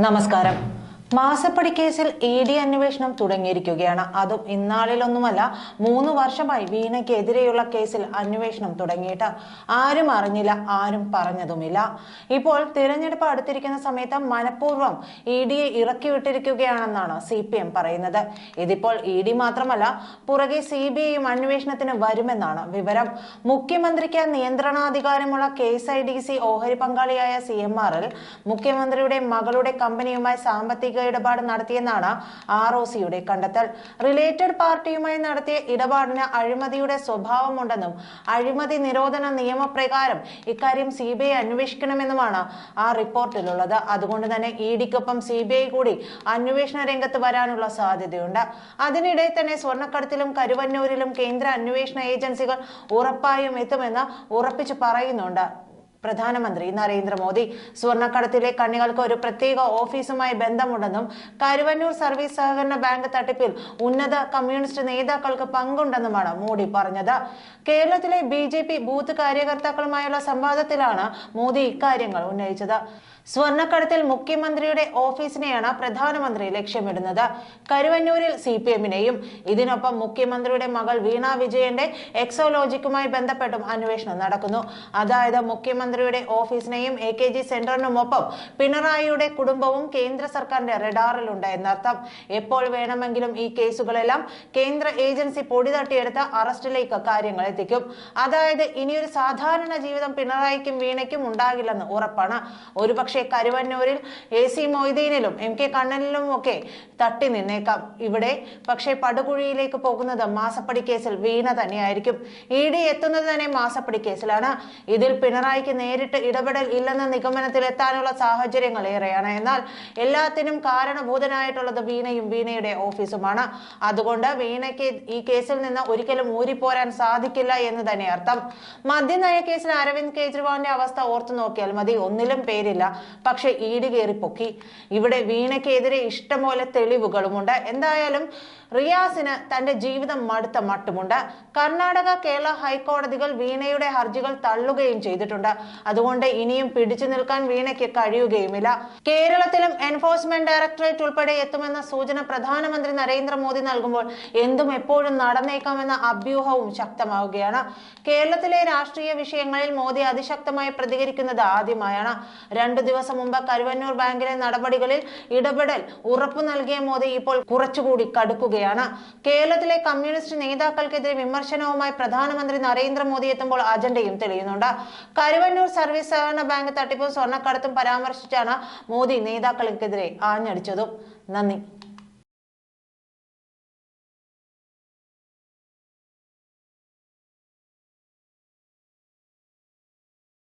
നമസ്കാരം മാസപ്പടി കേസിൽ ഇ ഡി അന്വേഷണം തുടങ്ങിയിരിക്കുകയാണ്. അതും ഇന്നാളിലൊന്നുമല്ല മൂന്ന് വർഷമായി വീണയ്ക്കെതിരെയുള്ള കേസിൽ അന്വേഷണം തുടങ്ങിയിട്ട്. ആരും അറിഞ്ഞില്ല ആരും പറഞ്ഞതുമില്ല. ഇപ്പോൾ തിരഞ്ഞെടുപ്പ് അടുത്തിരിക്കുന്ന സമയത്ത് മനഃപൂർവം ഇ ഡിയെ ഇറക്കി വിട്ടിരിക്കുകയാണെന്നാണ് സി പി എം പറയുന്നത്. ഇതിപ്പോൾ ഇ ഡി മാത്രമല്ല പുറകെ സി ബി ഐയും അന്വേഷണത്തിന് വരുമെന്നാണ് വിവരം. മുഖ്യമന്ത്രിക്ക് നിയന്ത്രണാധികാരമുള്ള K S I D C ഓഹരി പങ്കാളിയായ സി എം ആറിൽ മുഖ്യമന്ത്രിയുടെ മകളുടെ കമ്പനിയുമായി സാമ്പത്തിക ഇടപാട് നടത്തിയെന്നാണ് ആർ ഒ സിയുടെ കണ്ടെത്തൽ. റിലേറ്റഡ് പാർട്ടിയുമായി നടത്തിയ ഇടപാടിന് അഴിമതിയുടെ സ്വഭാവമുണ്ടെന്നും അഴിമതി നിരോധന നിയമപ്രകാരം ഇക്കാര്യം സി ബി ഐ അന്വേഷിക്കണമെന്നുമാണ് ആ റിപ്പോർട്ടിലുള്ളത്. അതുകൊണ്ട് തന്നെ ഇ ഡിക്കൊപ്പം സി ബി ഐ കൂടി അന്വേഷണ രംഗത്ത് വരാനുള്ള സാധ്യതയുണ്ട്. അതിനിടെ തന്നെ സ്വർണക്കടത്തിലും കരുവന്നൂരിലും കേന്ദ്ര അന്വേഷണ ഏജൻസികൾ ഉറപ്പായും എത്തുമെന്ന് ഉറപ്പിച്ചു പറയുന്നുണ്ട്. പ്രധാനമന്ത്രി നരേന്ദ്രമോദി സ്വർണക്കടത്തിലെ കണ്ണികൾക്ക് ഒരു പ്രത്യേക ഓഫീസുമായി ബന്ധമുണ്ടെന്നും കരുവന്നൂർ സർവീസ് സഹകരണ ബാങ്ക് തട്ടിപ്പിൽ ഉന്നത കമ്മ്യൂണിസ്റ്റ് നേതാക്കൾക്ക് പങ്കുണ്ടെന്നുമാണ് മോദി പറഞ്ഞത്. കേരളത്തിലെ ബി ജെ പി ബൂത്ത് കാര്യകർത്താക്കളുമായുള്ള സംവാദത്തിലാണ് മോദി ഇക്കാര്യങ്ങൾ ഉന്നയിച്ചത്. സ്വർണക്കടത്തിൽ മുഖ്യമന്ത്രിയുടെ ഓഫീസിനെയാണ് പ്രധാനമന്ത്രി ലക്ഷ്യമിടുന്നത്. കരുവന്നൂരിൽ സി പി എമ്മിനെയും ഇതിനൊപ്പം മുഖ്യമന്ത്രിയുടെ മകൾ വീണ വിജയന്റെ എക്സോലോജിക്കുമായി ബന്ധപ്പെട്ടും അന്വേഷണം നടക്കുന്നു. അതായത് മുഖ്യമന്ത്രിയുടെ ഓഫീസിനെയും എ കെ ജി സെന്ററിനുമൊപ്പം പിണറായിയുടെ കുടുംബവും കേന്ദ്ര സർക്കാരിന്റെ റഡാറിലുണ്ട് എന്നർത്ഥം. എപ്പോൾ വേണമെങ്കിലും ഈ കേസുകളെല്ലാം കേന്ദ്ര ഏജൻസി പൊടി തട്ടിയെടുത്ത് അറസ്റ്റിലേക്ക് കാര്യങ്ങൾ എത്തിക്കും. അതായത് ഇനിയൊരു സാധാരണ ജീവിതം പിണറായിക്കും വീണയ്ക്കും ഉണ്ടാകില്ലെന്ന് ഉറപ്പാണ്. ഒരുപക്ഷെ കരുവന്നൂരിൽ എ സി മൊയ്തീനിലും എം കെ കണ്ണനിലും ഒക്കെ തട്ടി നിന്നേക്കാം. ഇവിടെ പക്ഷേ പടുകുഴിയിലേക്ക് പോകുന്നത് മാസപ്പടി കേസിൽ വീണ തന്നെയായിരിക്കും. ഇ ഡി എത്തുന്നത് തന്നെ മാസപ്പടി കേസിലാണ്. ഇതിൽ പിണറായിക്ക് നേരിട്ട് ഇടപെടൽ ഇല്ലെന്ന നിഗമനത്തിൽ എത്താനുള്ള സാഹചര്യങ്ങൾ ഏറെയാണ്. എന്നാൽ എല്ലാത്തിനും കാരണഭൂതനായിട്ടുള്ളത് വീണയും വീണയുടെ ഓഫീസുമാണ്. അതുകൊണ്ട് വീണയ്ക്ക് ഈ കേസിൽ നിന്ന് ഒരിക്കലും ഊരിപ്പോരാൻ സാധിക്കില്ല എന്ന് തന്നെ അർത്ഥം. മദ്യനയ കേസിൽ അരവിന്ദ് കെജ്രിവാളിന്റെ അവസ്ഥ ഓർത്തു നോക്കിയാൽ മതി. ഒന്നിലും പേരില്ല. പക്ഷെ ഈട് കയറി പൊക്കി. ഇവിടെ വീണയ്ക്കെതിരെ ഇഷ്ടംപോലെ തെളിവുകളുമുണ്ട്. എന്തായാലും റിയാസിന് തന്റെ ജീവിതം മടുത്ത മട്ടുമുണ്ട്. കർണാടക കേരള ഹൈക്കോടതികൾ വീണയുടെ ഹർജികൾ തള്ളുകയും ചെയ്തിട്ടുണ്ട്. അതുകൊണ്ട് ഇനിയും പിടിച്ചു നിൽക്കാൻ വീണയ്ക്ക് കഴിയുകയുമില്ല. കേരളത്തിലും എൻഫോഴ്സ്മെന്റ് ഡയറക്ടറേറ്റ് ഉൾപ്പെടെ എത്തുമെന്ന സൂചന പ്രധാനമന്ത്രി നരേന്ദ്രമോദി നൽകുമ്പോൾ എന്തും എപ്പോഴും നടന്നേക്കാമെന്ന അഭ്യൂഹവും ശക്തമാവുകയാണ്. കേരളത്തിലെ രാഷ്ട്രീയ വിഷയങ്ങളിൽ മോദി അതിശക്തമായി പ്രതികരിക്കുന്നത് ആദ്യമായാണ്. രണ്ടു ദിവസം മുമ്പ് കരുവന്നൂർ ബാങ്കിലെ നടപടികളിൽ ഇടപെടൽ ഉറപ്പു നൽകിയ മോദി ഇപ്പോൾ കുറച്ചുകൂടി കടുക്കുകയാണ്. കേരളത്തിലെ കമ്മ്യൂണിസ്റ്റ് നേതാക്കൾക്കെതിരെ വിമർശനവുമായി പ്രധാനമന്ത്രി നരേന്ദ്രമോദി എത്തുമ്പോൾ അജണ്ടയും തെളിയുന്നുണ്ട്. കരുവന്നൂർ സർവീസ് സഹകരണ ബാങ്ക് തട്ടിപ്പും സ്വർണക്കടത്തും പരാമർശിച്ചാണ് മോദി നേതാക്കൾക്കെതിരെ ആഞ്ഞടിച്ചതും. നന്ദി.